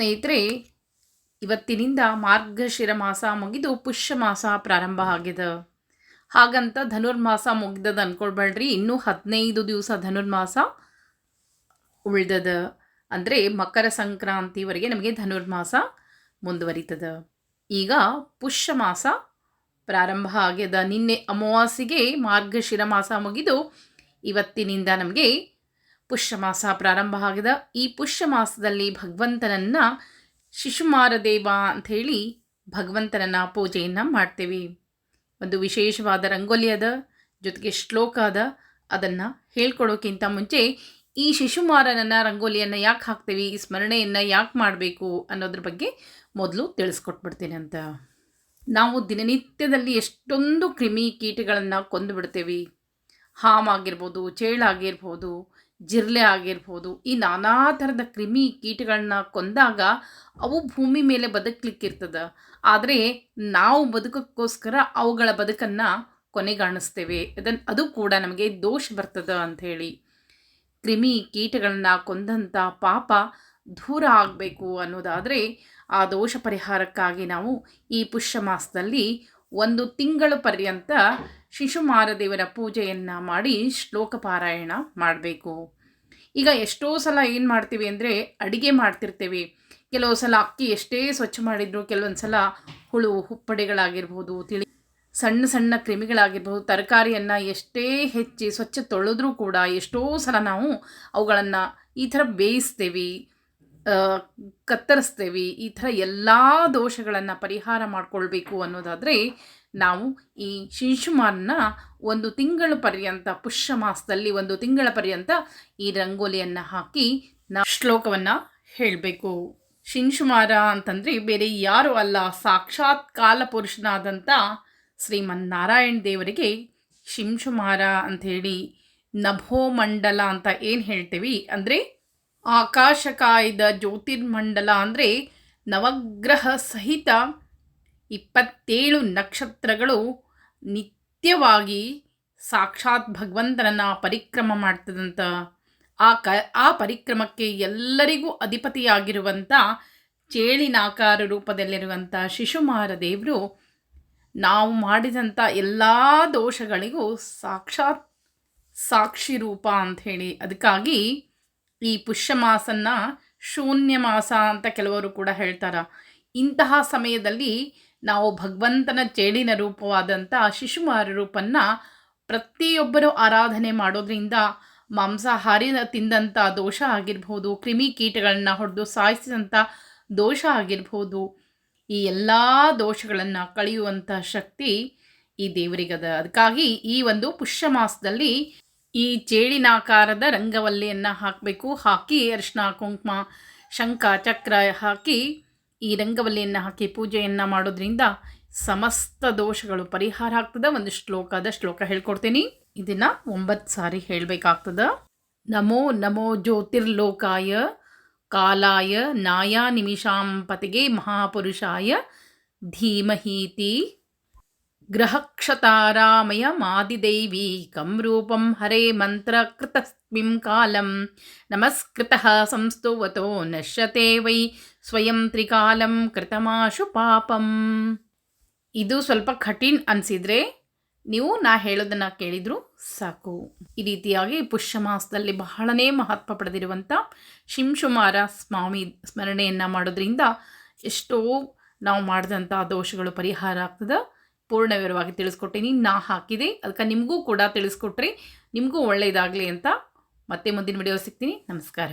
ಸ್ನೇಹಿತರೆ, ಇವತ್ತಿನಿಂದ ಮಾರ್ಗಶಿರ ಮಾಸ ಮುಗಿದು ಪುಷ್ಯ ಮಾಸ ಪ್ರಾರಂಭ ಆಗಿದೆ. ಹಾಗಂತ ಧನುರ್ಮಾಸ ಮುಗ್ದದ ಅಂದ್ಕೊಳ್ಬೇಡ್ರಿ ಇನ್ನೂ ಹದಿನೈದು ದಿವಸ ಧನುರ್ಮಾಸ ಉಳ್ದದ. ಅಂದರೆ ಮಕರ ಸಂಕ್ರಾಂತಿವರೆಗೆ ನಮಗೆ ಧನುರ್ಮಾಸ ಮುಂದುವರಿತದ. ಈಗ ಪುಷ್ಯ ಮಾಸ ಪ್ರಾರಂಭ ಆಗ್ಯದ. ನಿನ್ನೆ ಅಮಾವಾಸ್ಯೆಗೆ ಮಾರ್ಗಶಿರ ಮಾಸ ಮುಗಿದು ಇವತ್ತಿನಿಂದ ನಮಗೆ ಪುಷ್ಯ ಮಾಸ ಪ್ರಾರಂಭ ಆಗಿದೆ ಈ ಪುಷ್ಯ ಮಾಸದಲ್ಲಿ ಭಗವಂತನನ್ನು ಶಿಶುಮಾರ ದೇವ ಅಂಥೇಳಿ ಭಗವಂತನನ್ನ ಪೂಜೆಯನ್ನು ಮಾಡ್ತೇವೆ. ಒಂದು ವಿಶೇಷವಾದ ರಂಗೋಲಿ ಅದ, ಜೊತೆಗೆ ಶ್ಲೋಕ ಅದ, ಅದನ್ನು ಹೇಳ್ಕೊಡೋಕ್ಕಿಂತ ಮುಂಚೆ ಈ ಶಿಶುಮಾರನನ್ನ ರಂಗೋಲಿಯನ್ನು ಯಾಕೆ ಹಾಕ್ತೇವೆ, ಈ ಸ್ಮರಣೆಯನ್ನು ಯಾಕೆ ಮಾಡಬೇಕು ಅನ್ನೋದ್ರ ಬಗ್ಗೆ ಮೊದಲು ತಿಳಿಸ್ಕೊಟ್ಬಿಡ್ತೀನಿ ಅಂತ. ನಾವು ದಿನನಿತ್ಯದಲ್ಲಿ ಎಷ್ಟೊಂದು ಕ್ರಿಮಿ ಕೀಟಗಳನ್ನು ಕೊಂದು ಬಿಡ್ತೇವೆ ಹಾಮಾಗಿರ್ಬೋದು, ಚೇಳಾಗಿರ್ಬೋದು, ಜಿರ್ಲೆ ಆಗಿರ್ಬೋದು, ಈ ನಾನಾ ಥರದ ಕ್ರಿಮಿ ಕೀಟಗಳನ್ನ ಕೊಂದಾಗ ಅವು ಭೂಮಿ ಮೇಲೆ ಬದುಕಲಿಕ್ಕಿರ್ತದೆ. ಆದರೆ ನಾವು ಬದುಕಕ್ಕೋಸ್ಕರ ಅವುಗಳ ಬದುಕನ್ನು ಕೊನೆಗಾಣಿಸ್ತೇವೆ. ಅದನ್ನು ಅದು ಕೂಡ ನಮಗೆ ದೋಷ ಬರ್ತದೆ ಅಂಥೇಳಿ. ಕ್ರಿಮಿ ಕೀಟಗಳನ್ನು ಕೊಂದಂಥ ಪಾಪ ದೂರ ಆಗಬೇಕು ಅನ್ನೋದಾದರೆ ಆ ದೋಷ ಪರಿಹಾರಕ್ಕಾಗಿ ನಾವು ಈ ಪುಷ್ಯ ಮಾಸದಲ್ಲಿ ಒಂದು ತಿಂಗಳು ಪರ್ಯಂತ ಶಿಶುಮಾರದೇವರ ಪೂಜೆಯನ್ನು ಮಾಡಿ ಶ್ಲೋಕ ಪಾರಾಯಣ ಮಾಡಬೇಕು. ಈಗ ಎಷ್ಟೋ ಸಲ ಏನು ಮಾಡ್ತೀವಿ ಅಂದರೆ ಅಡಿಗೆ ಮಾಡ್ತಿರ್ತೇವೆ. ಕೆಲವು ಸಲ ಅಕ್ಕಿ ಎಷ್ಟೇ ಸ್ವಚ್ಛ ಮಾಡಿದ್ರು, ಕೆಲವೊಂದು ಸಲ ಹುಳು, ಹುಪ್ಪಡೆಗಳಾಗಿರ್ಬೋದು, ತಿಳಿ ಸಣ್ಣ ಸಣ್ಣ ಕ್ರಿಮಿಗಳಾಗಿರ್ಬೋದು, ತರಕಾರಿಯನ್ನು ಎಷ್ಟೇ ಹೆಚ್ಚಿ ಸ್ವಚ್ಛ ತೊಳೆದ್ರೂ ಕೂಡ ಎಷ್ಟೋ ಸಲ ನಾವು ಅವುಗಳನ್ನು ಈ ಥರ ಬೇಯಿಸ್ತೇವೆ. ಕತ್ತರಿಸ್ತೇವೆ, ಈ ಥರ ಎಲ್ಲ ದೋಷಗಳನ್ನು ಪರಿಹಾರ ಮಾಡಿಕೊಳ್ಬೇಕು ಅನ್ನೋದಾದರೆ, ನಾವು ಈ ಶಿಶುಮಾರನ್ನ ಒಂದು ತಿಂಗಳ ಪರ್ಯಂತ, ಪುಷ್ಯ ಮಾಸದಲ್ಲಿ ಒಂದು ತಿಂಗಳ ಪರ್ಯಂತ ಈ ರಂಗೋಲಿಯನ್ನು ಹಾಕಿ ನಾ ಶ್ಲೋಕವನ್ನು ಹೇಳಬೇಕು. ಶಿಂಶುಮಾರ ಅಂತಂದರೆ ಬೇರೆ ಯಾರು ಅಲ್ಲ, ಸಾಕ್ಷಾತ್ ಕಾಲಪುರುಷನಾದಂಥ ಶ್ರೀಮನ್ನಾರಾಯಣ ದೇವರಿಗೆ ಶಿಂಶುಮಾರ ಅಂಥೇಳಿ ನಭೋಮಂಡಲ ಅಂತ ಏನು ಹೇಳ್ತೀವಿ ಅಂದರೆ ಆಕಾಶ ಕಾಯ್ದ ಜ್ಯೋತಿರ್ಮಂಡಲ ಅಂದರೆ ನವಗ್ರಹ ಸಹಿತ ಇಪ್ಪತ್ತೇಳು ನಕ್ಷತ್ರಗಳು ನಿತ್ಯವಾಗಿ ಸಾಕ್ಷಾತ್ ಭಗವಂತನನ್ನು ಪರಿಕ್ರಮ ಮಾಡ್ತದಂತ. ಆ ಕ, ಆ ಪರಿಕ್ರಮಕ್ಕೆ ಎಲ್ಲರಿಗೂ ಅಧಿಪತಿಯಾಗಿರುವಂಥ ಚೇಳಿನಾಕಾರ ರೂಪದಲ್ಲಿರುವಂಥ ಶಿಶುಮಾರ ದೇವರು ನಾವು ಮಾಡಿದಂಥ ಎಲ್ಲ ದೋಷಗಳಿಗೂ ಸಾಕ್ಷಾತ್ ಸಾಕ್ಷಿ ರೂಪ ಅಂಥೇಳಿ ಅದಕ್ಕಾಗಿ ಈ ಪುಷ್ಯ ಮಾಸನ್ನ ಶೂನ್ಯ ಮಾಸ ಅಂತ ಕೆಲವರು ಕೂಡ ಹೇಳ್ತಾರೆ. ಇಂತಹ ಸಮಯದಲ್ಲಿ ನಾವು ಭಗವಂತನ ಚೇಳಿನ ರೂಪವಾದಂಥ ಶಿಶುಮಾರ ರೂಪನ್ನ ಪ್ರತಿಯೊಬ್ಬರು ಆರಾಧನೆ ಮಾಡೋದ್ರಿಂದ ಮಾಂಸಾಹಾರಿ ತಿಂದಂಥ ದೋಷ ಆಗಿರ್ಬೋದು, ಕ್ರಿಮಿ ಕೀಟಗಳನ್ನ ಹೊಡೆದು ಸಾಯಿಸಿದಂಥ ದೋಷ ಆಗಿರ್ಬೋದು, ಈ ಎಲ್ಲ ದೋಷಗಳನ್ನು ಕಳೆಯುವಂಥ ಶಕ್ತಿ ಈ ದೇವರಿಗದ. ಅದಕ್ಕಾಗಿ ಈ ಒಂದು ಪುಷ್ಯ ಮಾಸದಲ್ಲಿ ಈ ಚೇಳಿನಾಕಾರದ ರಂಗವಲ್ಲಿಯನ್ನು ಹಾಕಬೇಕು. ಹಾಕಿ ಅರಿಶಿನ ಕುಂಕುಮ, ಶಂಖ, ಚಕ್ರ ಹಾಕಿ ಈ ರಂಗವಲ್ಲಿಯನ್ನು ಹಾಕಿ ಪೂಜೆಯನ್ನು ಮಾಡೋದ್ರಿಂದ ಸಮಸ್ತ ದೋಷಗಳು ಪರಿಹಾರ ಆಗ್ತದೆ. ಒಂದು ಶ್ಲೋಕದ ಶ್ಲೋಕ ಹೇಳ್ಕೊಡ್ತೀನಿ. ಇದನ್ನು ಒಂಬತ್ತು ಸಾರಿ ಹೇಳಬೇಕಾಗ್ತದ. ನಮೋ ನಮೋ ಜ್ಯೋತಿರ್ಲೋಕಾಯ ಕಾಲಾಯ ನಾಯ ನಿಮಿಷಾಂಪತಿಗೆ ಮಹಾಪುರುಷಾಯ ಧೀಮಹೀತಿ ಮಾದಿದೈವೀಕಂ ರೂಪಂ ಹರೇ ಮಂತ್ರಕೃತಸ್ಮಿಂ ಕಾಲಂ ನಮಸ್ಕೃತಃ ಸಂಸ್ತುವತೋ ನಶ್ಯತೆ ವೈ ಸ್ವಯಂ ತ್ರಿಕಾಲಂ ಕೃತಮಾಶು ಪಾಪಂ ಇದು ಸ್ವಲ್ಪ ಕಠಿಣ ಅನಿಸಿದರೆ ನೀವು ನಾ ಹೇಳೋದನ್ನು ಕೇಳಿದ್ರು ಸಾಕು. ಈ ರೀತಿಯಾಗಿ ಪುಷ್ಯ ಮಾಸದಲ್ಲಿ ಬಹಳನೇ ಮಹತ್ವ ಪಡೆದಿರುವಂಥ ಶಿಂಶುಮಾರ ಸ್ವಾಮಿ ಸ್ಮರಣೆಯನ್ನು ಮಾಡೋದ್ರಿಂದ ಎಷ್ಟೋ ನಾವು ಮಾಡಿದಂಥ ದೋಷಗಳು ಪರಿಹಾರ ಆಗ್ತದೆ. ಪೂರ್ಣ ವಿವರವಾಗಿ ತಿಳಿಸ್ಕೊಟ್ಟಿನಿ, ನಾ ಹಾಕಿದೆ. ಅದಕ್ಕೆ ನಿಮಗೂ ಕೂಡ ತಿಳಿಸ್ಕೊಟ್ರಿ, ನಿಮಗೂ ಒಳ್ಳೆಯದಾಗಲಿ ಅಂತ ಮತ್ತೆ ಮುಂದಿನ ವಿಡಿಯೋ ಸಿಗ್ತೀನಿ. ನಮಸ್ಕಾರ.